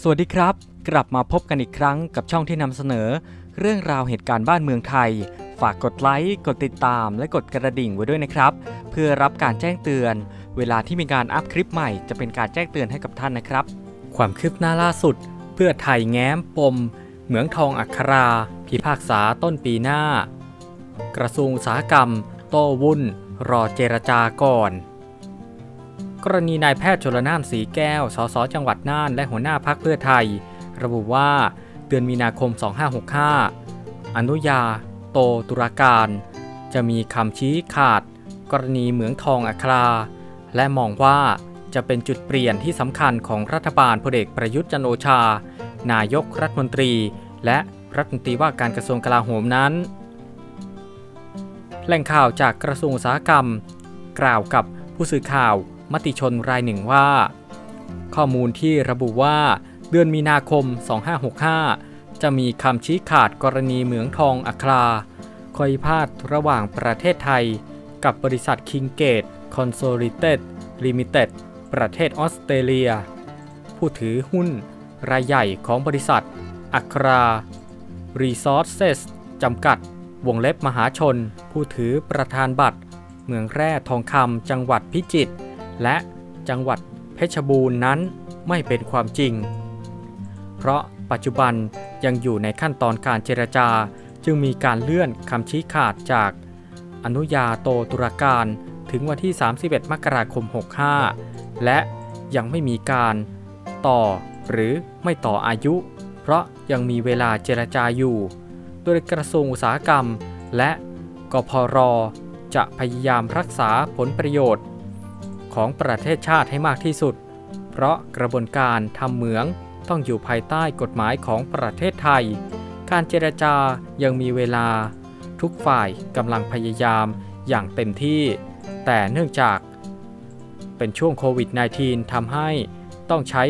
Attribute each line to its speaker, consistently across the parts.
Speaker 1: สวัสดีครับ กลับมาพบกันอีกครั้งกับช่องที่นำเสนอ เรื่องราวเหตุการณ์บ้านเมืองไทย ฝากกดไลค์กดติดตาม และกดกระดิ่งไว้ด้วยนะครับ เพื่อรับการแจ้งเตือน เวลาที่มีการอัพคลิปใหม่จะเป็นการแจ้งเตือนให้กับท่านนะครับ ความคืบหน้าล่าสุด เพื่อไทยแง้มปม เหมืองทองอัครา พิพากษาต้นปีหน้า กระทรวงอุตสาหกรรม โต้วุ่น รอเจรจาก่อน กรณีนายแพทย์ชลนานสีแก้ว สสจังหวัดน่าน และหัวหน้าพักเพื่อไทย ระบุว่า เดือนมีนาคม 2565 อนุญา โตตุลาการ จะมีคำชี้ขาด กรณีเหมืองทองอัครา และมองว่าจะเป็นจุดเปลี่ยนที่สำคัญของรัฐบาลพลเอกประยุทธ์จันโอชา นายกรัฐมนตรี และรัฐมนตรีว่าการกระทรวงกลาโหมนั้น แหล่งข่าวจากกระทรวงอุตสาหกรรม กล่าวกับผู้สื่อข่าว มติชนรายหนึ่งว่า ข้อมูลที่ระบุว่าเดือนมีนาคม 2565 จะมีคำชี้ขาดกรณีเหมืองทองอัคราคอยพาดระหว่างประเทศไทย กับบริษัท Kingate Consolidated Limited ประเทศออสเตรเลีย ผู้ถือหุ้น รายใหญ่ของบริษัทอัครา Resources จำกัด วงเล็บมหาชน ผู้ถือประธานบัตร เมืองแร่ทองคำจังหวัดพิจิตร และจังหวัดเพชรบูรณ์นั้นไม่เป็นความจริง เพราะปัจจุบันยังอยู่ในขั้นตอนการเจรจาจึงมีการเลื่อนคำชี้ขาดจาก อนุญาโตตุลาการถึงวันที่ 31 มกราคม 65 และยังไม่มีการต่อหรือไม่ต่ออายุ เพราะยังมีเวลาเจรจาอยู่ โดยกระทรวงอุตสาหกรรม และกพรจะพยายามรักษาผลประโยชน์ ของประเทศชาติให้มากที่สุด เพราะกระบวนการทำเหมืองต้องอยู่ภายใต้กฎหมายของประเทศไทย การเจรจายังมีเวลา ทุกฝ่ายกำลังพยายามอย่างเต็มที่ แต่เนื่องจาก เป็นช่วงโควิด -19 ทำให้ต้องใช้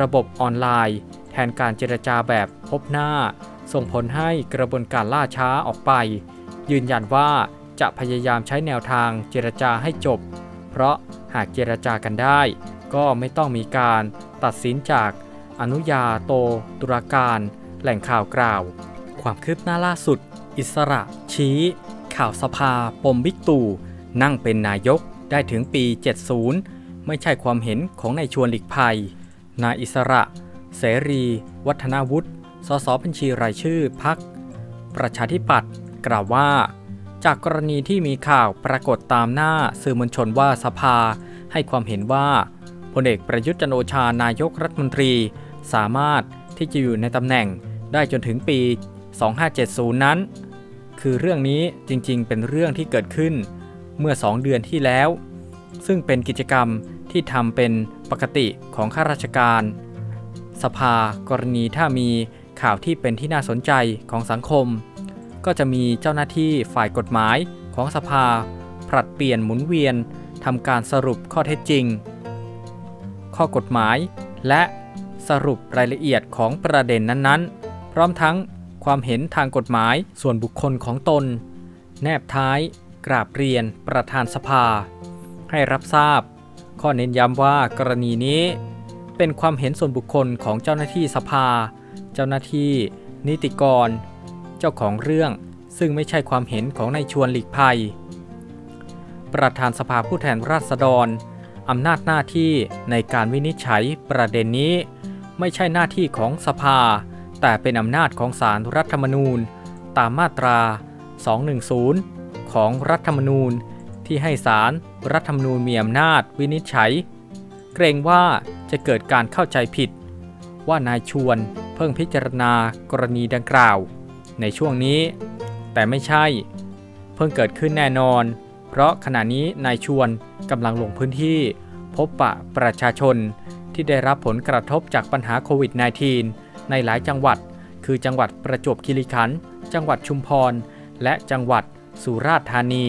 Speaker 1: ระบบออนไลน์ แทนการเจรจาแบบพบหน้า ส่งผลให้กระบวนการล่าช้าออกไป ยืนยันว่าจะพยายามใช้แนวทางเจรจาให้จบ เพราะ หากเจรจากันได้ ก็ไม่ต้องมีการตัดสินจากอนุญาโตตุลาการ แหล่งข่าวกล่าว ความคืบหน้าล่าสุด อิสระ ชี้ ข่าวสภา ปมบิ๊กตู่ นั่งเป็นนายกได้ถึงปี 70 ไม่ใช่ความเห็นของนายชวนหลีกภัย นายอิสระ เสรี วัฒนาวุฒิสสบัญชีรายชื่อพัก ประชาธิปัตย์กล่าวว่า จากกรณีที่มีข่าวปรากฏตามหน้าสื่อมวลชนว่าสภา ให้ความเห็นว่าพลเอกประยุทธ์จันโอชานายกรัฐมนตรี สามารถที่จะอยู่ในตำแหน่งได้จนถึงปี 2570 นั้น คือเรื่องนี้จริงๆ เป็นเรื่องที่เกิดขึ้นเมื่อ 2 เดือนที่แล้ว ซึ่งเป็นกิจกรรมที่ทำเป็นปกติของข้าราชการ สภากรณีถ้ามีข่าวที่เป็นที่น่าสนใจของสังคม ก็จะมีเจ้าหน้าที่ฝ่ายกฎหมายของสภาผลัดเปลี่ยนหมุนเวียนทำการสรุปข้อเท็จจริง ข้อกฎหมาย และสรุปรายละเอียดของประเด็นนั้นๆ พร้อมทั้งความเห็นทางกฎหมายส่วนบุคคลของตน แนบท้าย กราบเรียนประธานสภา ให้รับทราบ ข้อเน้นย้ำว่ากรณีนี้ เป็นความเห็นส่วนบุคคลของเจ้าหน้าที่สภา เจ้าหน้าที่ นิติกร เจ้าของเรื่อง ซึ่งไม่ใช่ความเห็นของนายชวนหลีกภัย ประธานสภาผู้แทนราษฎรอำนาจหน้าที่ในการวินิจฉัยประเด็นนี้ ไม่ใช่หน้าที่ของสภา แต่เป็นอำนาจของศาลรรัฐธรรมนูญ ตามมาตรา 210 ของรัฐธรรมนูญ ที่ให้ศาลรรัฐธรรมนูญมีอำนาจวินิจฉัย เกรงว่าจะเกิดการเข้าใจผิด ว่านายชวนเพิ่งพิจารณากรณีดังกล่าว ในช่วงนี้ แต่ไม่ใช่ เพิ่งเกิดขึ้นแน่นอน เพราะขณะนี้นายชวนกำลังลงพื้นที่ พบปะประชาชนที่ได้รับผลกระทบจากปัญหาโควิด -19 ในหลายจังหวัด คือจังหวัดประจวบคีรีขันธ์จังหวัดชุมพร และจังหวัดสุราษฎร์ธานี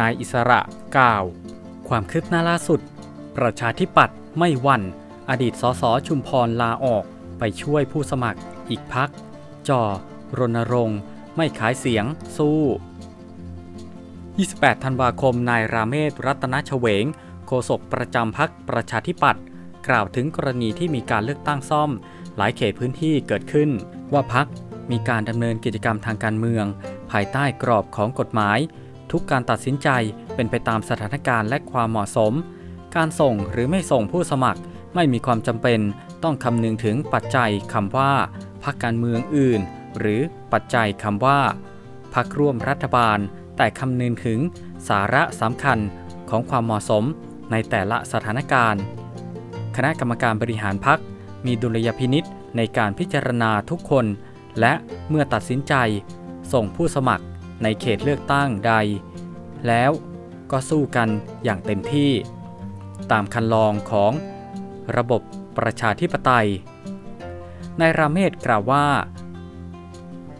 Speaker 1: นายอิสระกล่าว ความคืบหน้าล่าสุด ประชาธิปัตย์ไม่หวั่น อดีตสสชุมพรลาออกไปช่วยผู้สมัครอีกพักจ่อ รณรงค์ไม่ขายเสียง สู้ 28 ธันวาคม นายราเมศรัตนชเวง โฆษกประจำพักประชาธิปัตย์กล่าวถึงกรณีที่มีการเลือกตั้งซ่อม หลายเขตพื้นที่เกิดขึ้น ว่าพักมีการดำเนินกิจกรรมทางการเมือง ภายใต้กรอบของกฎหมาย ทุกการตัดสินใจเป็นไปตามสถานการณ์และความเหมาะสม การส่งหรือไม่ส่งผู้สมัคร ไม่มีความจำเป็นต้องคำนึงถึงปัจจัยคำว่าพักการเมืองอื่น หรือปัจจัยคำว่า พักร่วมรัฐบาล แต่คำนึงถึงสาระสำคัญของความเหมาะสมในแต่ละสถานการณ์ คณะกรรมการบริหารพักมีดุลยพินิษในการพิจารณาทุกคน และเมื่อตัดสินใจ ส่งผู้สมัครในเขตเลือกตั้งใด แล้วก็สู้กันอย่างเต็มที่ ตามคันลองของระบบประชาธิปไตย นายราเมศกล่าวว่า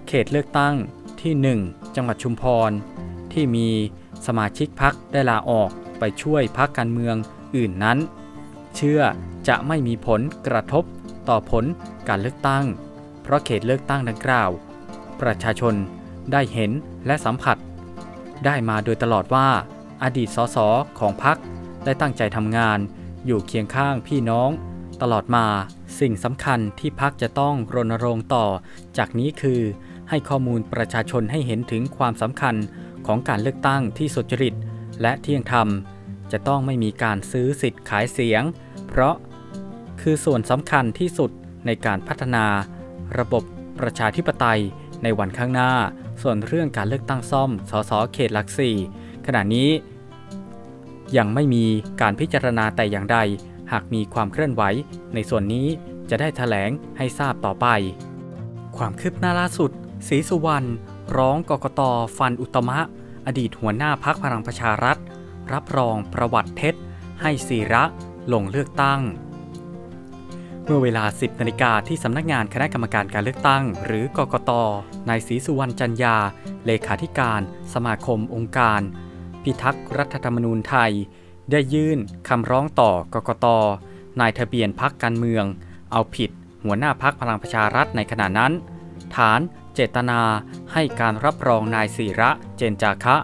Speaker 1: เขตเลือกตั้งที่ 1 จังหวัดชุมพร ที่มีสมาชิกพักได้ลาออกไปช่วยพักการเมืองอื่นนั้น เชื่อจะไม่มีผลกระทบต่อผลการเลือกตั้ง เพราะเขตเลือกตั้งดังกล่าว ประชาชนได้เห็นและสัมผัส ได้มาโดยตลอดว่าอดีตสสของพักได้ตั้งใจทำงานอยู่เคียงข้างพี่น้อง ตลอดมาสิ่งสำคัญที่พักจะต้องรณรงค์ต่อ จากนี้คือ ให้ข้อมูลประชาชนให้เห็นถึงความสำคัญของการเลือกตั้งที่สุจริต และเที่ยงธรรม จะต้องไม่มีการซื้อสิทธิ์ขายเสียง เพราะคือส่วนสำคัญที่สุดในการพัฒนา ระบบประชาธิปไตยในวันข้างหน้า ส่วนเรื่องการเลือกตั้งซ่อม สสเขตหลักสี่ขณะนี้ ยังไม่มีการพิจารณาแต่อย่างใด หากมีความเคลื่อนไหว ในส่วนนี้จะได้แถลงให้ทราบต่อไป ความคืบหน้าล่าสุด ศรีสุวรรณร้องกกตฟันอุตมะ อดีตหัวหน้าพักพลังประชารัฐ รับรองประวัติเท็จ ให้ศีระลงเลือกตั้ง เมื่อเวลา 10นาฬิกาที่สำนักงานคณะกรรมการการเลือกตั้ง หรือกกตนายศรีสุวรรณจันยา เลขาธิการ สมาคมองค์การ พิทักษ์รัฐธรรมนูญไทย ได้ยื่นคำร้องต่อกกตนายทะเบียนพักการเมือง เอาผิด หัวหน้าพักพลังประชารัฐในขณะนั้น ฐาน เจตนาให้การรับรองนายศิระเจนจาคะ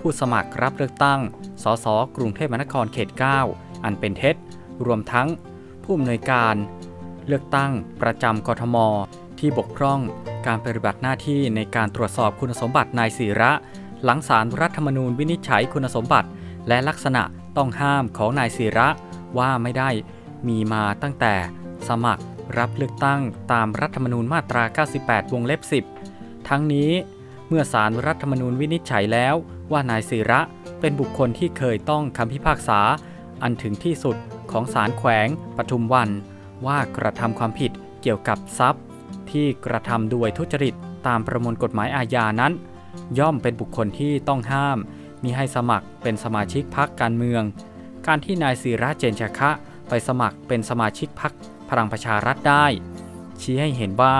Speaker 1: ผู้สมัครรับเลือกตั้ง สส กรุงเทพมหานครเขต 9 อันเป็นเท็จ รวมทั้งผู้อำนวยการ เลือกตั้งประจำกทม ที่บกพร่องการปฏิบัติหน้าที่ในการตรวจสอบคุณสมบัตินายศิระ หลังสารรัฐธรรมนูญวินิจฉัยคุณสมบัติ และลักษณะต้องห้ามของนายศิระว่าไม่ได้มีมาตั้งแต่สมัคร รับเลือกตั้งตามรัฐธรรมนูญมาตรา 98 วงเล็บ 10 ทั้งนี้เมื่อสารรัฐธรรมนูญวินิจฉัยแล้วว่านายศิระเป็นบุคคลที่เคยต้องคำพิพากษา อันถึงที่สุดของศาลแขวงปทุมวัน ว่ากระทำความผิดเกี่ยวกับทรัพย์ ที่กระทำโดยทุจริตตามประมวลกฎหมายอาญานั้น ย่อมเป็นบุคคลที่ต้องห้ามมิให้สมัครเป็นสมาชิกพรรคการเมือง การที่นายศิระเจนจาคะ ไปสมัครเป็นสมาชิกพรรค พลังประชารัฐได้ ชี้ให้เห็นว่า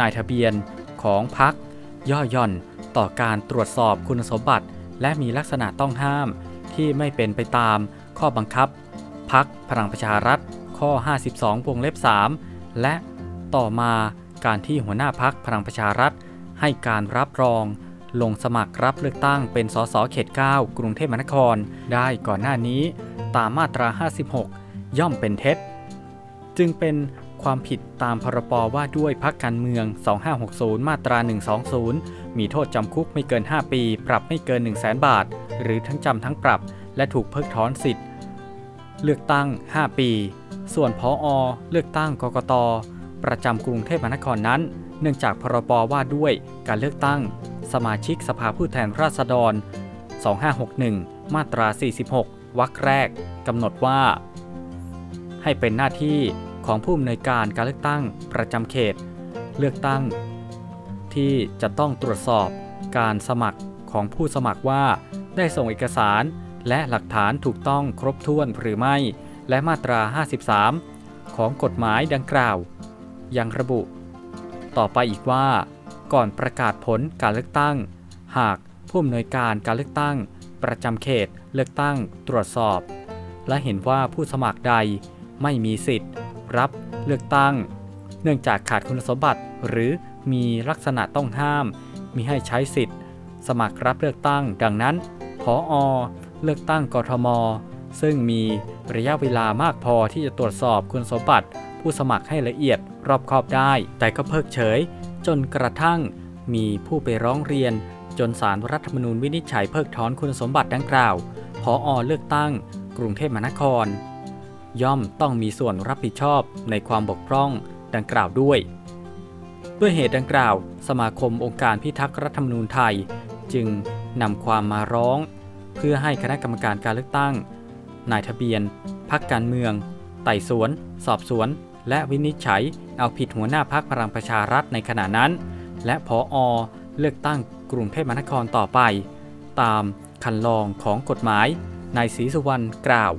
Speaker 1: นายทะเบียนของพรรคย่อหย่อนต่อการตรวจสอบคุณสมบัติ และมีลักษณะต้องห้ามที่ไม่เป็นไปตามข้อบังคับพักพลังประชารัฐข้อ 52 วงเล็บ 3 และต่อมาการที่หัวหน้าพักพลังประชารัฐ ให้การรับรอง ลงสมัครรับเลือกตั้งเป็นสสเขต 9 กรุงเทพมหานคร ได้ก่อนหน้านี้ตามมาตรา 56 ย่อมเป็นเท็จ จึงเป็นความผิดตามพรบว่าด้วยพักการเมือง 2560 มาตรา 120 มีโทษจำคุกไม่เกิน 5 ปี ปรับไม่เกิน 1 0 0 0 0 0บาท หรือทั้งจำทั้งปรับ และถูกเพิกถอนสิทธิ์ เลือกตั้ง 5 ปี ส่วนพออเลือกตั้งกกต ประจำกรุงเทพมหานครนั้น เนื่องจากพรบว่าด้วยการเลือกตั้ง สมาชิกสภาผู้แทนราษฎร 2561 มาตรา 46 วรรคแรกกำหนดว่า ให้เป็นหน้าที่ ของผู้อำนวยการการเลือกตั้งประจำเขต เลือกตั้ง ที่จะต้องตรวจสอบการสมัครของผู้สมัครว่า ได้ส่งเอกสารและหลักฐานถูกต้องครบถ้วนหรือไม่ และมาตรา 53 ของกฎหมายดังกล่าว ยังระบุ ต่อไปอีกว่า ก่อนประกาศผลการเลือกตั้ง หากผู้อำนวยการการเลือกตั้ง ประจำเขตเลือกตั้งตรวจสอบ และเห็นว่าผู้สมัครใดไม่มีสิทธิ์ รับเลือกตั้ง เนื่องจากขาดคุณสมบัติหรือมีลักษณะต้องห้ามมิให้ใช้สิทธิ์ สมัครรับเลือกตั้ง ดังนั้นพออเลือกตั้งกทม
Speaker 2: ซึ่งมีระยะเวลามากพอที่จะตรวจสอบคุณสมบัติ ผู้สมัครให้ละเอียดรอบคอบได้ แต่ก็เพิกเฉย จนกระทั่งมีผู้ไปร้องเรียน จนสารรัฐธรรมนูญวินิจฉัยเพิกถอนคุณสมบัติดังกล่าวพออเลือกตั้ง กรุงเทพมหานคร ย่อมต้องมีส่วนรับผิดชอบในความบกพร่องดังกล่าวด้วย ด้วยเหตุดังกล่าว สมาคมองค์การพิทักษ์รัฐธรรมนูญไทย จึงนำความมาร้อง เพื่อให้คณะกรรมการการเลือกตั้ง นายทะเบียน พักการเมือง ไต่สวน สอบสวน และวินิจฉัย เอาผิดหัวหน้าพักพลังประชารัฐในขณะนั้น และพออเลือกตั้งกรุงเทพมหานครต่อไป ตามคันลองของกฎหมายนายศรีสุวรรณกล่าว